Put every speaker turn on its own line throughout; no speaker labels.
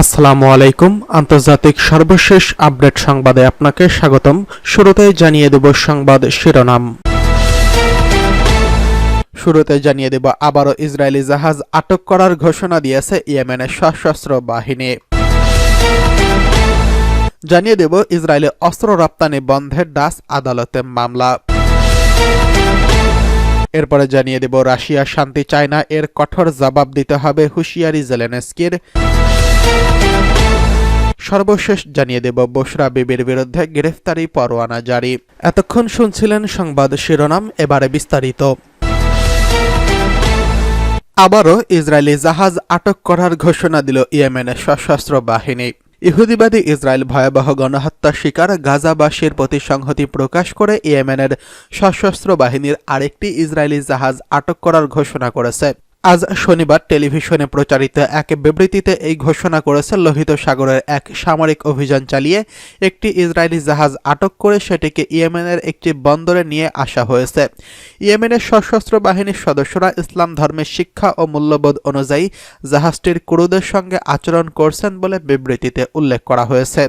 আসসালামু আলাইকুম। আন্তর্জাতিক সর্বশেষ আপডেট সংবাদে আপনাকে স্বাগতম। শুরুতে জানিয়ে দেব সংবাদ শিরোনাম। শুরুতে জানিয়ে দেব, আবারও ইসরায়েলি জাহাজ আটক করার ঘোষণা দিয়েছে ইয়েমেনের সশস্ত্র বাহিনী। জানিয়ে দেব, ইসরায়েলে অস্ত্র রপ্তানি বন্ধের ডাস আদালতে মামলা। এরপরে জানিয়ে দেব, রাশিয়া শান্তি চায় না, এর কঠোর জবাব দিতে হবে হুঁশিয়ারি জেলেনস্কির। সর্বশেষ জানিয়ে দেব বসরা বিবির বিরুদ্ধে গ্রেফতারি পরোয়ানা জারি। এতক্ষণ শুনছিলেন সংবাদ শিরোনাম, এবারে বিস্তারিত। আবারও ইসরায়েলি জাহাজ আটক করার ঘোষণা দিল ইয়েমেনের সশস্ত্র বাহিনী। ইহুদিবাদী ইসরায়েল ভয়াবহ গণহত্যার শিকার গাজাবাসীর প্রতি সংহতি প্রকাশ করে ইয়েমেনের সশস্ত্র বাহিনীর আরেকটি ইসরায়েলি জাহাজ আটক করার ঘোষণা করেছে। আজ শনিবার টেলিভিশনে প্রচারিত এক বিবৃতিতে এই ঘোষণা করেছে, লোহিত সাগরের এক সামরিক অভিযান চালিয়ে একটি ইসরায়েলি জাহাজ আটক করে সেটিকে ইয়েমেনের একটি বন্দরে নিয়ে আসা হয়েছে। ইয়েমেনের সশস্ত্র বাহিনীর সদস্যরা ইসলাম ধর্মের শিক্ষা ও মূল্যবোধ অনুযায়ী জাহাজটির ক্রুদের সঙ্গে আচরণ করছেন বলে বিবৃতিতে উল্লেখ করা হয়েছে।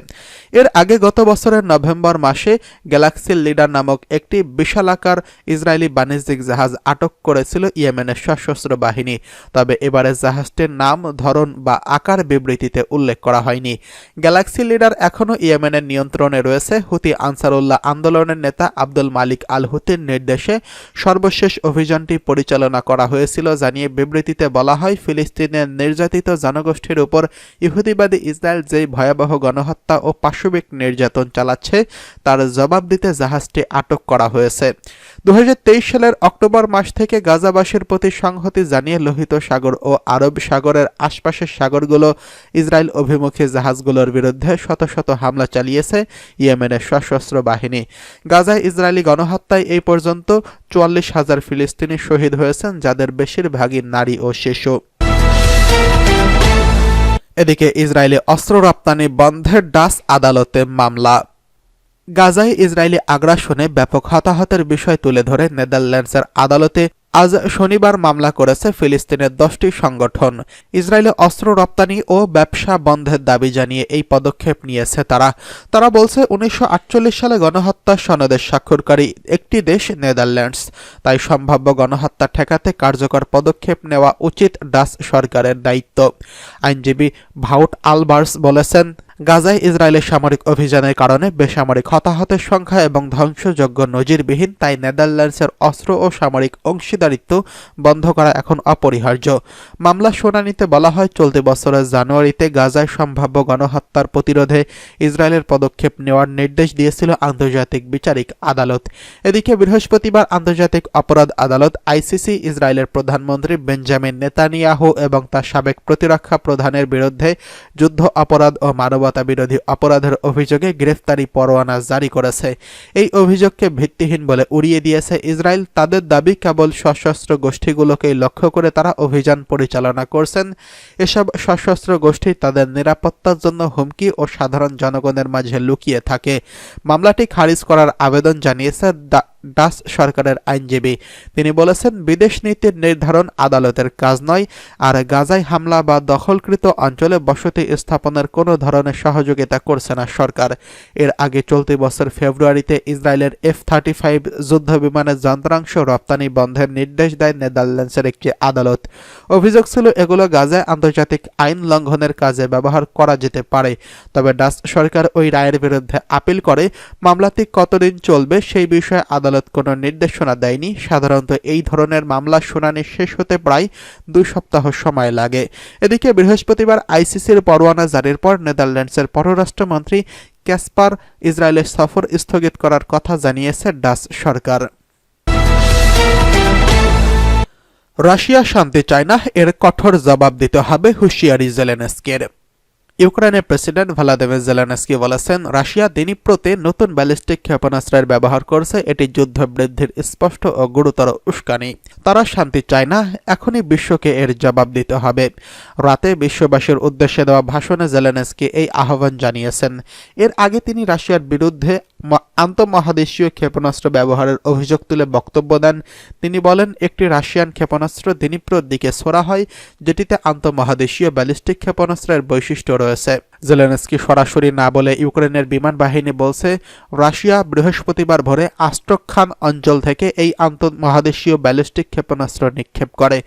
এর আগে গত বছরের নভেম্বর মাসে গ্যালাক্সি লিডার নামক একটি বিশালাকার ইসরায়েলি বাণিজ্যিক জাহাজ আটক করেছিল ইয়েমেনের সশস্ত্র বাহিনী। তবে এবারে জাহাজটির নাম, ধরন বা আকার বিবৃতিতে উল্লেখ করা হয়নি। গ্যালাক্সি লিডার এখনও ইয়েমেনের নিয়ন্ত্রণে রয়েছে। হুতি আনসারুল্লাহ আন্দোলনের নেতা আব্দুল মালিক আল হুতির নির্দেশে সর্বশেষ অভিযানটি পরিচালনা করা হয়েছিল, জানিয়ে বিবৃতিতে বলা হয়, ফিলিস্তিনের নির্যাতিত জনগোষ্ঠীর উপর ইহুদিবাদী ইসরায়েল যেই ভয়াবহ গণহত্যা ও পাশবিক নির্যাতন চালাচ্ছে, তার জবাব দিতে জাহাজটি আটক করা হয়েছে। দু হাজার তেইশ সালের অক্টোবর মাস থেকে গাজাবাসীর প্রতি সংহতি জানিয়ে লোহিত সাগর ও আরব সাগরের আশপাশের সাগরগুলো ইসরায়েল অভিমুখী জাহাজগুলোর বিরুদ্ধে শত শত হামলা চালিয়েছে ইয়েমেনের সশস্ত্র বাহিনী। গাজায় ইসরায়েলি গণহত্যায় এই পর্যন্ত চুয়াল্লিশ হাজার ফিলিস্তিনি শহীদ হয়েছেন, যাদের বেশিরভাগই নারী ও শিশু। এদিকে ইসরায়েলি অস্ত্র রপ্তানি বন্ধের ডাস আদালতে মামলা। গাজায় ইসরায়েলি আগ্রাসনে ব্যাপক হতাহতের বিষয় তুলে ধরে নেদারল্যান্ডসের আদালতে আজ শনিবার মামলা করেছে ফিলিস্তিনের দশটি সংগঠন। ইসরায়েলে অস্ত্র রপ্তানি ও ব্যবসা বন্ধের দাবি জানিয়ে এই পদক্ষেপ নিয়েছে তারা। তারা বলছে, উনিশশো আটচল্লিশ সালে গণহত্যা সনদের স্বাক্ষরকারী একটি দেশ নেদারল্যান্ডস। তাই সম্ভাব্য গণহত্যা ঠেকাতে কার্যকর পদক্ষেপ নেওয়া উচিত ডাস সরকারের দায়িত্ব। আইনজীবী ভাউট আলবার্স বলেছেন গাজায় ইসরায়েলের সামরিক অভিযানের কারণে বেসামরিক হতাহতের সংখ্যা এবং ধ্বংসযোগ্য নজিরবিহীন, তাই নেদারল্যান্ডসের অস্ত্র ও সামরিক অংশীদারিত্ব বন্ধ করা এখন অপরিহার্য। মামলা শুনানিতে বলা হয়, চলতি বছরের জানুয়ারিতে গাজায় সম্ভাব্য গণহত্যার প্রতিরোধে ইসরায়েলের পদক্ষেপ নেওয়ার নির্দেশ দিয়েছিল আন্তর্জাতিক বিচারিক আদালত। এদিকে বৃহস্পতিবার আন্তর্জাতিক অপরাধ আদালত আইসিসি ইসরায়েলের প্রধানমন্ত্রী বেঞ্জামিন নেতানিয়াহু এবং তার সাবেক প্রতিরক্ষা প্রধানের বিরুদ্ধে যুদ্ধ, অপরাধ ও মানব মানবতা বিরোধী অপরাধের অভিযোগে গ্রেফতারি পরোয়ানা জারি করেছে। এই অভিযোগকে ভিত্তিহীন বলে উড়িয়ে দিয়েছে ইসরায়েল। তাদের দাবি, কেবল সশস্ত্র গোষ্ঠীগুলোকেই লক্ষ্য করে তারা অভিযান পরিচালনা করছেন। এসব সশস্ত্র গোষ্ঠী তাদের নিরাপত্তার জন্য হুমকি ও সাধারণ জনগণের মাঝে লুকিয়ে থাকে। মামলাটি খারিজ করার আবেদন জানিয়েছে ডাস সরকারের আইনজীবী। তিনি বলেছেন, বিদেশ নীতির নির্ধারণ আদালতের কাজ নয়, আর গাজায় হামলা বা দখলকৃত অঞ্চলে বসতি স্থাপনের কোনো ধরনের সহযোগিতা করছে না সরকার। এর আগে চলতি বছর ফেব্রুয়ারিতে ইসরায়েলের এফ থার্টি ফাইভ যুদ্ধ বিমানের যন্ত্রাংশ রপ্তানি বন্ধের নির্দেশ দেয় নেদারল্যান্ডসের একটি আদালত। অভিযোগ ছিল, এগুলো গাজায় আন্তর্জাতিক আইন লঙ্ঘনের কাজে ব্যবহার করা যেতে পারে। তবে ডাস সরকার ওই রায়ের বিরুদ্ধে আপিল করে, মামলাটি কতদিন চলবে সেই বিষয়ে আদালত আদালত কোনো নির্দেশনা দেয়নি। সাধারণত এই ধরনের মামলা শুনানি শেষ হতে প্রায় দুই সপ্তাহ সময় লাগে। এদিকে বৃহস্পতিবার আইসিসির পরোয়ানা জারির পর নেদারল্যান্ডসের পররাষ্ট্রমন্ত্রী ক্যাসপার ইসরায়েলের সফর স্থগিত করার কথা জানিয়েছে ডাচ সরকার। রাশিয়া শান্তি চায় না, এর কঠোর জবাব দিতে হবে হুঁশিয়ারি জেলেনস্কের। ইউক্রেনের প্রেসিডেন্ট ভ্লাদিমির জেলেনস্কি বলেছেন, রাশিয়া দিনীপ্রতে নতুন ব্যালিস্টিক ক্ষেপণাস্ত্রের ব্যবহার করছে। এটি যুদ্ধ বৃদ্ধির স্পষ্ট ও গুরুতর উস্কানি। তারা শান্তি চায় না, এখনই বিশ্বকে এর জবাব দিতে হবে। রাতে বিশ্ববাসীর উদ্দেশ্যে দেওয়া ভাষণে জেলেনস্কি এই আহ্বান জানিয়েছেন। এর আগে তিনি রাশিয়ার বিরুদ্ধে আন্তঃমহাদেশীয় ক্ষেপণাস্ত্র ব্যবহারের অভিযোগ তুলে বক্তব্য দেন। তিনি বলেন, একটি রাশিয়ান ক্ষেপণাস্ত্র দিনীপ্রর দিকে ছোড়া হয়, যেটিতে আন্তঃমহাদেশীয় ব্যালিস্টিক ক্ষেপণাস্ত্রের বৈশিষ্ট্য রয়েছে। জেলেনস্কি সরাসরি না বলে ইউক্রেনের বিমান বাহিনী বলছে, রাশিয়া বৃহস্পতিবার ভোরে আস্ট্রখান অঞ্চল থেকে এই আন্তঃমহাদেশীয় ব্যালিস্টিক ক্ষেপণাস্ত্র নিক্ষেপ করে।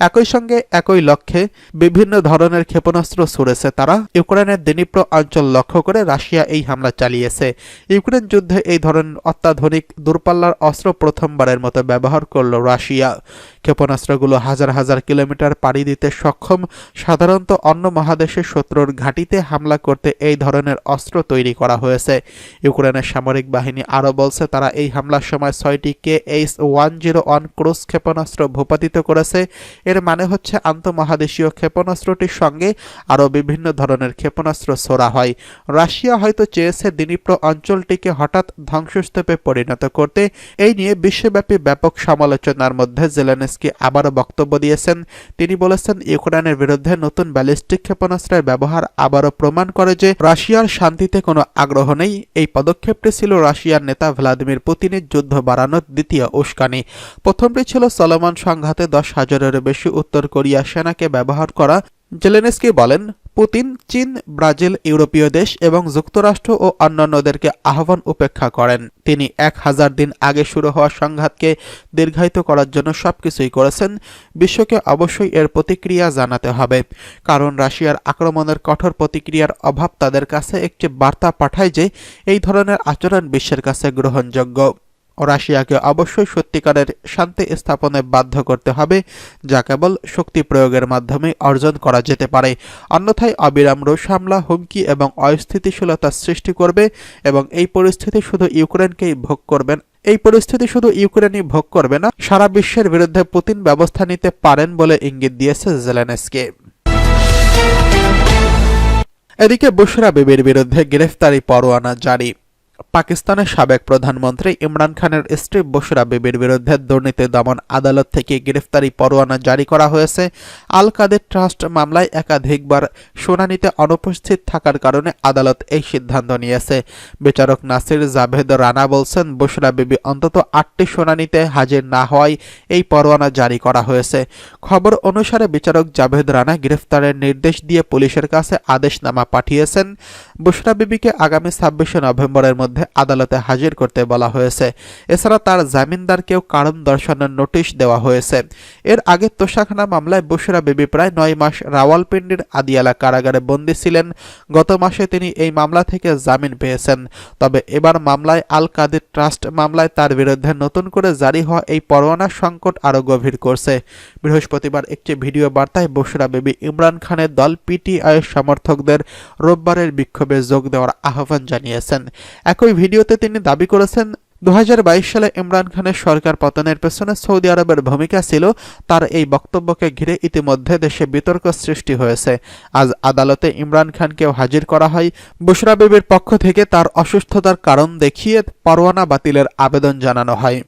একই সঙ্গে একই লক্ষ্যে বিভিন্ন ধরনের ক্ষেপণাস্ত্র ছুড়েছে তারা। ইউক্রেনের দিনীপ্র অঞ্চল লক্ষ্য করে রাশিয়া এই হামলা চালিয়েছে। ইউক্রেন যুদ্ধে এই ধরনের অত্যাধুনিক দূরপাল্লার অস্ত্র প্রথমবারের মতো ব্যবহার করল রাশিয়া। ক্ষেপণাস্ত্রগুলো হাজার হাজার কিলোমিটার পাড়ি দিতে সক্ষম, সাধারণত অন্য মহাদেশের শত্রুর ঘাঁটিতে হামলা করতে এই ধরনের অস্ত্র তৈরি করা হয়েছে। ইউক্রেনের সামরিক বাহিনী আরও বলছে, তারা এই হামলার সময় ছয়টি K H one zero one cruise ক্ষেপণাস্ত্র ভূপাতিত করেছে। এর মানে হচ্ছে, আন্তঃমহাদেশীয় ক্ষেপণাস্ত্রটির সঙ্গে আরও বিভিন্ন ধরনের ক্ষেপণাস্ত্র ছোড়া হয়। রাশিয়া হয়তো চেয়েছে দিনীপ্র অঞ্চলটিকে হঠাৎ ধ্বংসস্তূপে পরিণত করতে। এই নিয়ে বিশ্বব্যাপী ব্যাপক সমালোচনার মধ্যে জেলেনস্কি আবারও বক্তব্য দিয়েছেন। তিনি বলেছেন, ইউক্রেনের বিরুদ্ধে নতুন ব্যালিস্টিক ক্ষেপণাস্ত্রের ব্যবহার আবারও প্রমাণ করে যে রাশিয়ার শান্তিতে কোনো আগ্রহ নেই। এই পদক্ষেপটি ছিল রাশিয়ার নেতা ভ্লাদিমির পুতিনের যুদ্ধ বাড়ানোর দ্বিতীয় উস্কানি। প্রথমটি ছিল চলমান সংঘাতে দশ হাজারেরও বেশি উত্তর কোরিয়া সেনাকে ব্যবহার করা জেলেনস্কি বলেন, পুতিন চীন, ব্রাজিল, ইউরোপীয় দেশ এবং যুক্তরাষ্ট্র ও অন্যান্যদেরকে আহ্বান উপেক্ষা করেন। তিনি এক হাজার দিন আগে শুরু হওয়া সংঘাতকে দীর্ঘায়িত করার জন্য সবকিছুই করেছেন। বিশ্বকে অবশ্যই এর প্রতিক্রিয়া জানাতে হবে। কারণ রাশিয়ার আক্রমণের কঠোর প্রতিক্রিয়ার অভাব তাদের কাছে একটি বার্তা পাঠায় যে, এই ধরনের আচরণ বিশ্বের কাছে গ্রহণযোগ্য। রাশিয়াকে অবশ্যই সত্যিকারের শান্তি স্থাপনে বাধ্য করতে হবে, যা কেবল শক্তি প্রয়োগের মাধ্যমে অর্জন করা যেতে পারে। অন্যথায় অবিরাম রুশ হামলা, হুমকি এবং অস্থিতিশীলতা সৃষ্টি করবে এবং এই পরিস্থিতি শুধু ইউক্রেনকেই ভোগ করবেন এই পরিস্থিতি শুধু ইউক্রেনই ভোগ করবে না, সারা বিশ্বের বিরুদ্ধে পুতিন ব্যবস্থা নিতে পারেন বলে ইঙ্গিত দিয়েছে জেলেনস্কি। এদিকে বুশরা বিবির বিরুদ্ধে গ্রেফতারি পরোয়ানা জারি। পাকিস্তানের সাবেক প্রধানমন্ত্রী ইমরান খানের স্ত্রী বসরা বিবির বিরুদ্ধে দুর্নীতি দমন আদালত থেকে গ্রেফতারি পরোয়ানা জারি করা হয়েছে। আল কাদের ট্রাস্ট মামলায় একাধিকবার শুনানিতে অনুপস্থিত থাকার কারণে আদালত এই সিদ্ধান্ত নিয়েছে। বিচারক নাসির জাভেদ রানা বলছেন বসরা বিবি অন্তত আটটি শুনানিতে হাজির না হওয়ায় এই পরোয়ানা জারি করা হয়েছে। খবর অনুসারে বিচারক জাভেদ রানা গ্রেফতারের নির্দেশ দিয়ে পুলিশের কাছে আদেশনামা পাঠিয়েছেন। বুশরা বিবিকে আগামী ছাব্বিশে নভেম্বরের মধ্যে আদালতে হাজির করতে বলা হয়েছে। এছাড়া তার জামিনদারকেও কারণ দর্শানোর নোটিশ দেওয়া হয়েছে। এর আগে তোষাখানা মামলায় বুশরা বিবি প্রায় নয় মাস রাওয়ালপিন্ডির আদিয়ালা কারাগারে বন্দী ছিলেন। গত মাসে তিনি এই মামলা থেকে জামিন পেয়েছেন। তবে এবার মামলায় আল কাদির ট্রাস্ট মামলায় তার বিরুদ্ধে নতুন করে জারি হওয়া এই পরোয়ানা সংকট আরও গভীর করছে। বৃহস্পতিবার একটি ভিডিও বার্তায় বসরা বেবি ইমরান খানের দল পিটিআইয়ের সমর্থকদের রোববারের বিক্ষোভে যোগ দেওয়ার আহ্বান জানিয়েছেন। একই ভিডিওতে তিনি দাবি করেছেন দু হাজার বাইশ সালে ইমরান খানের সরকার পতনের পেছনে সৌদি আরবের ভূমিকা ছিল তার এই বক্তব্যকে ঘিরে ইতিমধ্যে দেশে বিতর্ক সৃষ্টি হয়েছে। আজ আদালতে ইমরান খানকেও হাজির করা হয়। বুসরা বিবির পক্ষ থেকে তার অসুস্থতার কারণ দেখিয়ে পরোয়ানা বাতিলের আবেদন জানানো হয়।